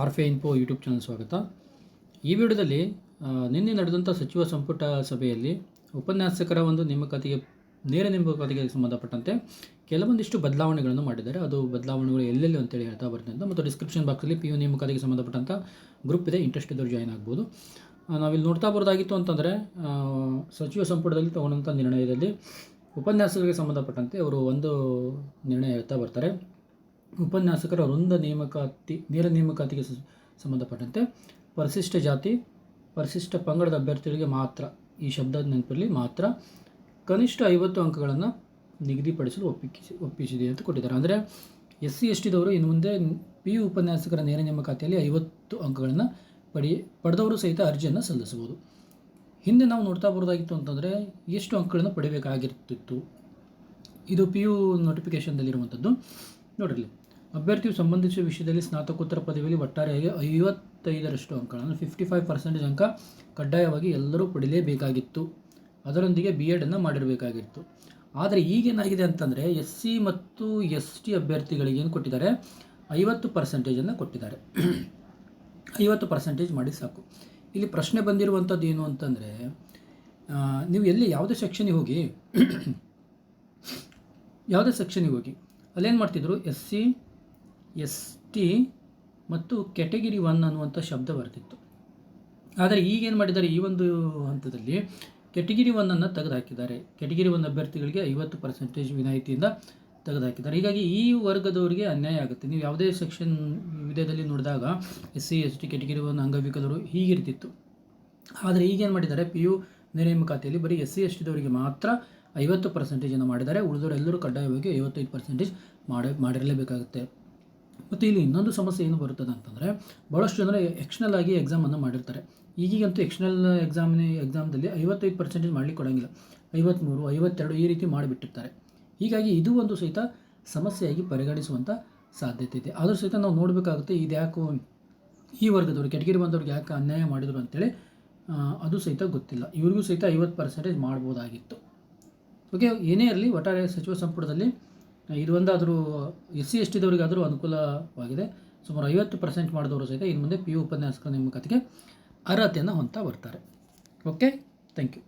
R ಫೆ info YouTube channel ಸ್ವಾಗತ. ಈ ವಿಡಿಯೋದಲ್ಲಿ ನಿನ್ನೆ ನಡೆದಂಥ ಸಚಿವ ಸಂಪುಟ ಸಭೆಯಲ್ಲಿ ಉಪನ್ಯಾಸಕರ ಒಂದು ನೇಮಕಾತಿಗೆ ನೇರ ನೇಮಕಾತಿಗೆ ಸಂಬಂಧಪಟ್ಟಂತೆ ಕೆಲವೊಂದಿಷ್ಟು ಬದಲಾವಣೆಗಳನ್ನು ಮಾಡಿದ್ದಾರೆ. ಅದು ಬದಲಾವಣೆಗಳು ಎಲ್ಲೆಲ್ಲಿ ಅಂತೇಳಿ ಹೇಳ್ತಾ ಬರ್ತೀನಿ ಅಂತ, ಮತ್ತು ಡಿಸ್ಕ್ರಿಪ್ಷನ್ ಬಾಕ್ಸಲ್ಲಿ ಪಿ ಯು ನೇಮಕಾತಿಗೆ ಸಂಬಂಧಪಟ್ಟಂಥ ಗ್ರೂಪ್ ಇದೆ. ಇಂಟ್ರೆಸ್ಟ್ ಇದ್ದವ್ರು ಜಾಯ್ನ್ ಆಗ್ಬೋದು. ನಾವಿಲ್ಲಿ ನೋಡ್ತಾ ಬರೋದಾಗಿತ್ತು ಅಂತಂದರೆ ಸಚಿವ ಸಂಪುಟದಲ್ಲಿ ತಗೊಂಡಂಥ ನಿರ್ಣಯದಲ್ಲಿ ಉಪನ್ಯಾಸಕರಿಗೆ ಸಂಬಂಧಪಟ್ಟಂತೆ ಅವರು ಒಂದು ನಿರ್ಣಯ ಹೇಳ್ತಾ ಬರ್ತಾರೆ. ಉಪನ್ಯಾಸಕರ ವೃಂದ ನೇಮಕಾತಿ, ನೇರ ನೇಮಕಾತಿಗೆ ಸಂಬಂಧಪಟ್ಟಂತೆ ಪರಿಶಿಷ್ಟ ಜಾತಿ, ಪರಿಶಿಷ್ಟ ಪಂಗಡದ ಅಭ್ಯರ್ಥಿಗಳಿಗೆ ಮಾತ್ರ, ಈ ಶಬ್ದ ನೆನಪಿರಲಿ, ಮಾತ್ರ ಕನಿಷ್ಠ ಐವತ್ತು ಅಂಕಗಳನ್ನು ನಿಗದಿಪಡಿಸಲು ಒಪ್ಪಿಸಿ ಒಪ್ಪಿಸಿದೆ ಅಂತ ಕೊಟ್ಟಿದ್ದಾರೆ. ಅಂದರೆ ಎಸ್ ಸಿ ಎಸ್ ಟಿದವರು ಇನ್ನು ಮುಂದೆ ಪಿ ಯು ಉಪನ್ಯಾಸಕರ ನೇರ ನೇಮಕಾತಿಯಲ್ಲಿ ಐವತ್ತು ಅಂಕಗಳನ್ನು ಪಡಿ, ಪಡೆದವರು ಸಹಿತ ಅರ್ಜಿಯನ್ನು ಸಲ್ಲಿಸಬಹುದು. ಹಿಂದೆ ನಾವು ನೋಡ್ತಾ ಬರೋದಾಗಿತ್ತು ಅಂತಂದರೆ ಎಷ್ಟು ಅಂಕಗಳನ್ನು ಪಡಿಬೇಕಾಗಿರ್ತಿತ್ತು. ಇದು ಪಿ ಯು ನೋಟಿಫಿಕೇಷನ್ದಲ್ಲಿರುವಂಥದ್ದು ನೋಡಿರಲಿ ಅಭ್ಯರ್ಥಿಯು ಸಂಬಂಧಿಸಿದ ವಿಷಯದಲ್ಲಿ ಸ್ನಾತಕೋತ್ತರ ಪದವಿಯಲ್ಲಿ ಒಟ್ಟಾರೆಯಾಗಿ ಐವತ್ತೈದರಷ್ಟು ಅಂಕಗಳನ್ನು ಫಿಫ್ಟಿ ಫೈವ್ ಪರ್ಸೆಂಟೇಜ್ ಅಂಕ ಕಡ್ಡಾಯವಾಗಿ ಎಲ್ಲರೂ ಪಡಿಲೇಬೇಕಾಗಿತ್ತು. ಅದರೊಂದಿಗೆ ಬಿ ಎಡನ್ನು ಮಾಡಿರಬೇಕಾಗಿತ್ತು. ಆದರೆ ಈಗೇನಾಗಿದೆ ಅಂತಂದರೆ ಎಸ್ ಸಿ ಮತ್ತು ಎಸ್ ಟಿ ಅಭ್ಯರ್ಥಿಗಳಿಗೆ ಏನು ಕೊಟ್ಟಿದ್ದಾರೆ? ಐವತ್ತು ಪರ್ಸೆಂಟೇಜನ್ನು ಕೊಟ್ಟಿದ್ದಾರೆ. ಐವತ್ತು ಪರ್ಸೆಂಟೇಜ್ ಮಾಡಿ ಸಾಕು. ಇಲ್ಲಿ ಪ್ರಶ್ನೆ ಬಂದಿರುವಂಥದ್ದು ಏನು ಅಂತಂದರೆ ನೀವು ಎಲ್ಲಿ ಯಾವುದೇ ಸೆಕ್ಷನಿಗೆ ಹೋಗಿ, ಯಾವುದೇ ಸೆಕ್ಷನಿಗೆ ಹೋಗಿ, ಅಲ್ಲೇನು ಮಾಡ್ತಿದ್ರು? ಎಸ್ ಸಿ ಎಸ್ ಟಿ ಮತ್ತು ಕೆಟಗಿರಿ ಒನ್ ಅನ್ನುವಂಥ ಶಬ್ದ ಬರ್ತಿತ್ತು. ಆದರೆ ಈಗೇನು ಮಾಡಿದ್ದಾರೆ? ಈ ಒಂದು ಹಂತದಲ್ಲಿ ಕೆಟಗಿರಿ ಒನ್ನನ್ನು ತೆಗೆದುಹಾಕಿದ್ದಾರೆ. ಕೆಟಗಿರಿ ಒನ್ ಅಭ್ಯರ್ಥಿಗಳಿಗೆ ಐವತ್ತು ಪರ್ಸೆಂಟೇಜ್ ವಿನಾಯಿತಿಯಿಂದ ತೆಗೆದುಹಾಕಿದ್ದಾರೆ. ಹೀಗಾಗಿ ಈ ವರ್ಗದವರಿಗೆ ಅನ್ಯಾಯ ಆಗುತ್ತೆ. ನೀವು ಯಾವುದೇ ಸೆಕ್ಷನ್ ವಿಧದಲ್ಲಿ ನೋಡಿದಾಗ S C, S T category one, ಅಂಗವಿಕಲರು ಹೀಗಿರ್ತಿತ್ತು ಆದರೆ ಈಗೇನು ಮಾಡಿದ್ದಾರೆ? ಪಿ ಯು ನೇಮಕಾತಿಯಲ್ಲಿ ಬರೀ ಎಸ್ ಸಿ, ಎಸ್ ಟಿದವರಿಗೆ ಮಾತ್ರ ಐವತ್ತು ಪರ್ಸೆಂಟೇಜನ್ನು ಮಾಡಿದ್ದಾರೆ. ಉಳಿದವರೆಲ್ಲರೂ ಕಡ್ಡಾಯವಾಗಿ ಐವತ್ತೈದು ಪರ್ಸೆಂಟೇಜ್ ಮಾಡಿ ಮಾಡಿರಲೇಬೇಕಾಗುತ್ತೆ. ಮತ್ತು ಇಲ್ಲಿ ಇನ್ನೊಂದು ಸಮಸ್ಯೆ ಏನು ಬರುತ್ತದೆ ಅಂತಂದರೆ ಭಾಳಷ್ಟು ಜನರು ಎಕ್ಸ್ಟರ್ನಲ್ ಆಗಿ ಎಕ್ಸಾಮನ್ನು ಮಾಡಿರ್ತಾರೆ. ಈಗೀಗಂತೂ ಎಕ್ಸ್ಟರ್ನಲ್ ಎಕ್ಸಾಮಿನ ಎಕ್ಸಾಮ್ದಲ್ಲಿ ಐವತ್ತೈದು ಪರ್ಸೆಂಟೇಜ್ ಮಾಡಲಿಕ್ಕೆ ಕೊಡೋಂಗಿಲ್ಲ ಐವತ್ತ್ಮೂರು ಐವತ್ತೆರಡು ಈ ರೀತಿ ಮಾಡಿಬಿಟ್ಟಿರ್ತಾರೆ. ಹೀಗಾಗಿ ಇದು ಒಂದು ಸಹಿತ ಸಮಸ್ಯೆಯಾಗಿ ಪರಿಗಣಿಸುವಂಥ ಸಾಧ್ಯತೆ ಇದೆ. ಆದರೂ ಸಹಿತ ನಾವು ನೋಡಬೇಕಾಗುತ್ತೆ ಇದು ಯಾಕೋ ಈ ವರ್ಗದವ್ರು, ಕೆಟಗಿರಿ ಬಂದವ್ರಿಗೆ ಯಾಕೆ ಅನ್ಯಾಯ ಮಾಡಿದರು ಅಂತೇಳಿ ಅದು ಸಹಿತ ಗೊತ್ತಿಲ್ಲ. ಇವ್ರಿಗೂ ಸಹಿತ ಐವತ್ತು ಪರ್ಸೆಂಟೇಜ್ ಮಾಡ್ಬೋದಾಗಿತ್ತು. ಓಕೆ ಏನೇ ಇರಲಿ, ಒಟ್ಟಾರೆ ಸಚಿವ ಸಂಪುಟದಲ್ಲಿ ಇದು ಒಂದಾದರೂ ಎಸ್ ಸಿ ಎಸ್ ಟಿದವರಿಗಾದರೂ ಅನುಕೂಲವಾಗಿದೆ. ಸುಮಾರು ಐವತ್ತು ಪರ್ಸೆಂಟ್ ಮಾಡಿದವರು ಸಹಿತ ಇನ್ನು ಮುಂದೆ ಪಿ ಯು ಉಪನ್ಯಾಸಕರ ನೇಮಕಾತಿಗೆ ಅರ್ಹತೆಯನ್ನು ಹೊಂತಾ ಬರ್ತಾರೆ. Okay thank you